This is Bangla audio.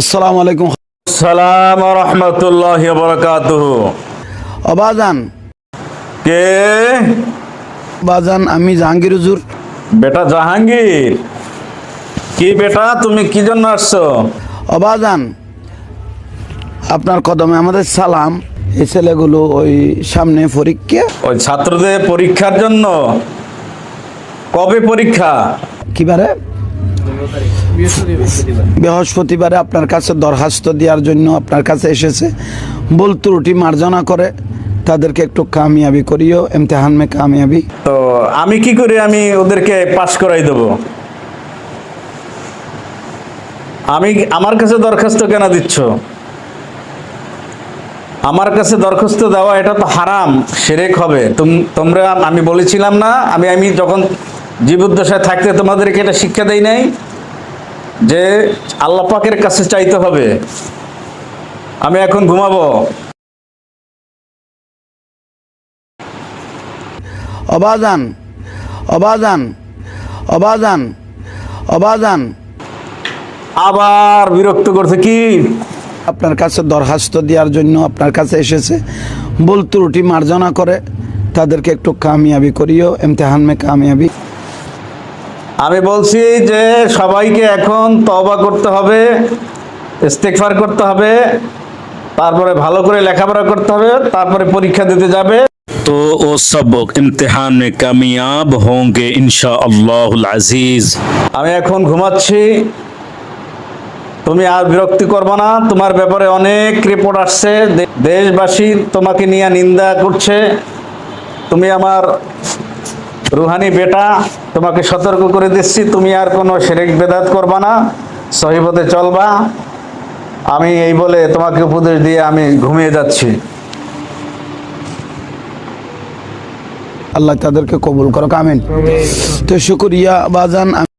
আসসালামু আলাইকুম। সালাম রহমতুল্লাহ বরকাত অবাজান। কে? বাজান আমি জাহাঙ্গীর হুজুর। বেটা জাহাঙ্গীর? কি বেটা? তুমি কি জন্য আসছো? অবাজান আপনার কদমে আমাদের সালাম। এই ছেলেগুলো ওই সামনে পরীক্ষা। ওই ছাত্রদের পরীক্ষার জন্য। কবে পরীক্ষা? কিবারে? বৃহস্পতিবারে আপনার কাছে দরখাস্ত দেওয়ার জন্য আপনার কাছে এসেছে। ভুল ত্রুটি মার্জনা করে তাদেরকে একটু কামিয়াবি করিও, ইমতেহান মে কামিয়াবি। তো আমি কি করে? আমি ওদেরকে পাশ করাই দেব। আমি আমার কাছে দরখাস্ত কেন দিচ্ছ? আমার কাছে দরখাস্ত দেওয়া, এটা তো হারাম, সেরেক হবে। তুম- তোমরা, আমি বলেছিলাম না, আমি আমি যখন জীবদ্দশায় থাকতে তোমাদেরকে এটা শিক্ষা দেই নাই। যে আল্লাহ পাকের কাছে চাইতে হবে। আমি এখন ঘুমাবো। অবাজান অবাজান অবাজান অবাজান। আবার বিরক্ত করছে কি? আপনার কাছে দরখাস্ত দেওয়ার জন্য আপনার কাছে এসেছে। ভুল ত্রুটি মার্জনা করে তাদেরকে একটু কামিয়াবি করিও এমতেহান মে কামিয়াবি। আমি বলছি যে সবাইকে এখন তবা করতে হবে ইস্তেকফার করতে হবে তারপরে ভালো করে লেখাপড়া করতে হবে তারপরে পরীক্ষা দিতে যাবে। তো ও সব امتحان میں کامیاب ہوں گے ইনশাআল্লাহ আজিজ। আমি এখন ঘুমাচ্ছি। তুমি আর বিরক্তি করব না তোমার ব্যাপারে অনেক রিপোর্ট আসছে। দেশবাসী তোমাকে নিয়ে নিন্দা করছে। তুমি আমার রুহানি বেটা। তোমাকে সতর্ক করে দিচ্ছি তুমি আর কোনো সেরেক বেদাত করবা না সহিপথে চলবা। আমি এই বলে তোমাকে উপদেশ দিয়ে আমি ঘুমিয়ে যাচ্ছি। আল্লাহ তাদেরকে কবুল করো কামেন তো শুক্রিয়া বাজান